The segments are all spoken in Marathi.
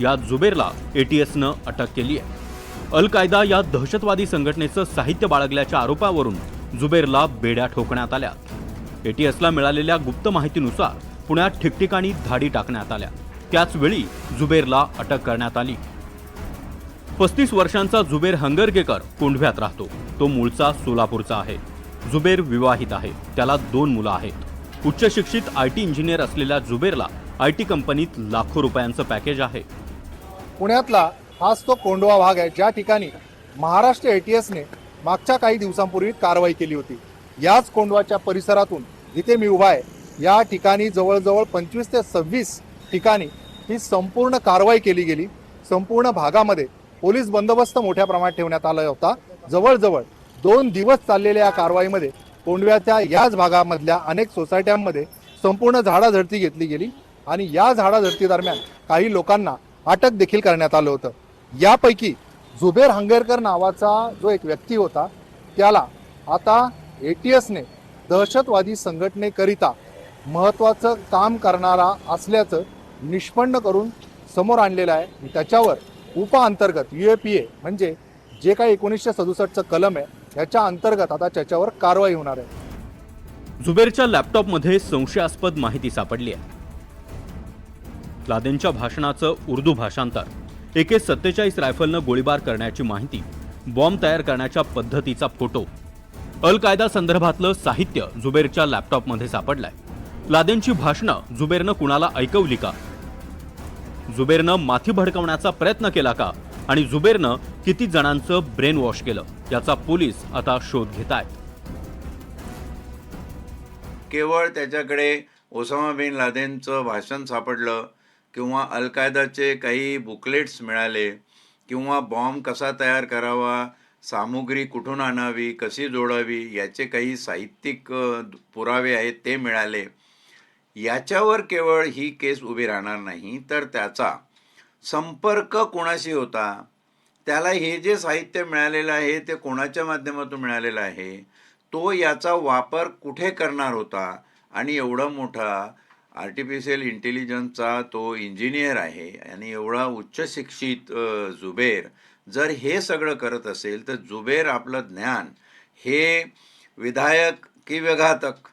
या जुबेरला एटीएसनं अटक केली आहे. अल कायदा या दहशतवादी संघटनेचं साहित्य बाळगल्याच्या आरोपावरून जुबेरला बेड्या ठोकण्यात आल्या. एटीएसला मिळालेल्या गुप्त माहितीनुसार पुण्यात ठिकठिकाणी धाडी टाकण्यात आल्या. त्याचवेळी जुबेरला अटक करण्यात आली. पस्तीस वर्षांचा जुबेर हंगरगेकर कोंढव्यात राहतो. तो मूळचा सोलापूरचा आहे. जुबेर विवाहित आहे. त्याला दोन मुलं आहेत. उच्च शिक्षित आय टी इंजिनियर असलेल्या जुबेरला आय टी कंपनीत लाखो रुपयांचं पॅकेज आहे. पुण्यातला हाच तो कोंडवा भाग आहे ज्या ठिकाणी महाराष्ट्र एटीएसने मागच्या काही दिवसांपूर्वी कारवाई केली होती. याच कोंडवाच्या परिसरातून जिथे मी उभा आहे या ठिकाणी जवळजवळ पंचवीस ते सव्वीस ठिकाणी ही संपूर्ण कारवाई केली गेली. संपूर्ण भागामध्ये पोलीस बंदोबस्त मोठ्या प्रमाणात ठेवण्यात आला होता. जवळजवळ दोन दिवस चाललेल्या या कारवाईमध्ये कोंडव्याच्या याच भागामधल्या अनेक सोसायट्यांमध्ये संपूर्ण झाडाझडती घेतली गेली आणि या झाडाझडती दरम्यान काही लोकांना अटक देखील करण्यात आलं होतं. यापैकी जुबेर हंगेरकर नावाचा जो एक व्यक्ती होता त्याला आता ए टी एसने दहशतवादी संघटनेकरिता महत्त्वाचं काम करणारा असल्याचं निष्पन्न करून समोर आणलेलं आहे. आणि त्याच्यावर उपा अंतर्गत यू ए पी ए म्हणजे जे काही एकोणीसशे सदुसष्टचं कलम आहे याच्या अंतर्गत आता त्याच्यावर कारवाई होणार आहे. जुबेरच्या लॅपटॉपमध्ये संशयास्पद माहिती सापडली आहे. लादेनच्या भाषणाचं उर्दू भाषांतर. एके सत्तेचाळीस रायफलनं गोळीबार करण्याची माहिती बॉम्ब तयार करण्याच्या पद्धतीचा फोटो. अल कायदा संदर्भातलं साहित्य जुबेरच्या लॅपटॉपमध्ये सापडलंय. लादेनची भाषणं जुबेरनं कुणाला ऐकवली का? जुबेरनं माथी भडकवण्याचा प्रयत्न केला का? आणि जुबेरनं किती जणांचं ब्रेन वॉश केलं? याचा पोलीस आता शोध घेत आहेत केवळ त्याच्याकडे ओसामा बिन लादेनचं भाषण सापडलं किंवा अल कायदाचे काही बुकलेट्स मिळाले किंवा बॉम्ब कसा तयार करावा सामुग्री कुठून आणावी कशी जोडावी याचे काही साहित्यिक पुरावे आहेत ते मिळाले. याच्यावर केवळ ही केस उभी राहणार नाही तर त्याचा संपर्क कोणाशी होता? त्याला हे जे साहित्य मिळालेलं आहे ते कोणाच्या माध्यमातून मिळालेलं आहे? तो याचा वापर कुठे करणार होता? आणि एवढा मोठा आर्टिफिशियल इंटेलिजन्सचा तो इंजिनियर आहे आणि एवढा उच्च शिक्षित जुबेर. जर हे सगळं करत असेल तर जुबेर आपलं ज्ञान हे विधायक की विघातक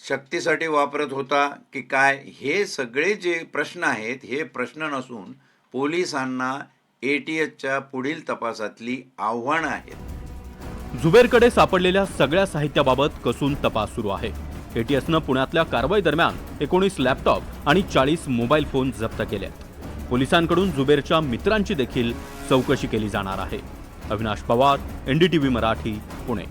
शक्तीसाठी वापरत होता की काय? हे सगळे जे प्रश्न आहेत हे प्रश्न नसून पोलिसांना ए टी एचच्या पुढील तपासातली आव्हानं आहेत. जुबेरकडे सापडलेल्या सगळ्या साहित्याबाबत कसून तपास सुरू आहे? एटीएसनं पुण्यातल्या कारवाई दरम्यान एकोणीस लॅपटॉप आणि चाळीस मोबाईल फोन जप्त केले पोलिसांकडून जुबेरच्या मित्रांची देखील चौकशी केली जाणार आहे. अविनाश पवार एनडीटीव्ही मराठी पुणे.